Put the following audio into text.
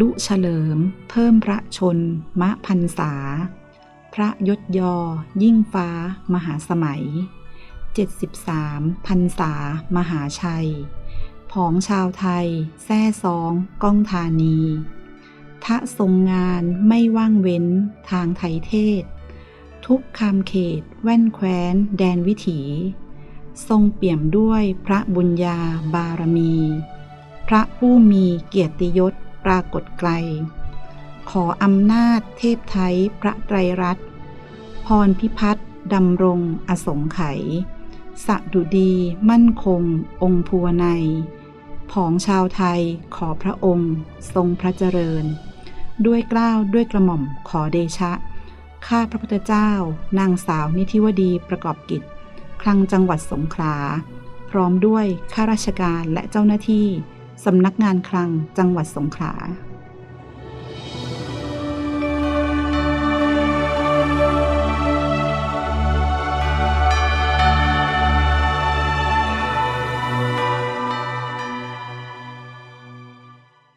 ลุเฉลิม เพิ่มพระชน มะพันษา พระยศยอ ยิ่งฟ้า มหาสมัย 73พันษา มหาชัย ผองชาวไทยแซ่ซอง ก้องธานีทะทรงงานไม่ว่างเว้นทางไทยเทศ ทุกคำเขต แว่นแคว้น แดนวิถี ทรงเปี่ยมด้วยพระบุญญาบารมี พระผู้มีเกียรติยศ ปรากฏไกล ขออำนาจเทพไทยพระไตรรัตน์พรพิพัฒน์ดำรงอสงไขยสะดุดีมั่นคง องค์ภูวนัยผองชาวไทยขอพระองค์ ทรงพระเจริญ ด้วยเกล้าวด้วยกระหม่อมขอเดชะ ข้าพระพุทธเจ้า นางสาวนิธิวดีประกอบกิจ คลังจังหวัดสงขลา พร้อมด้วยข้าราชการและเจ้าหน้าที่ สำนักงานคลังจังหวัดสงขลา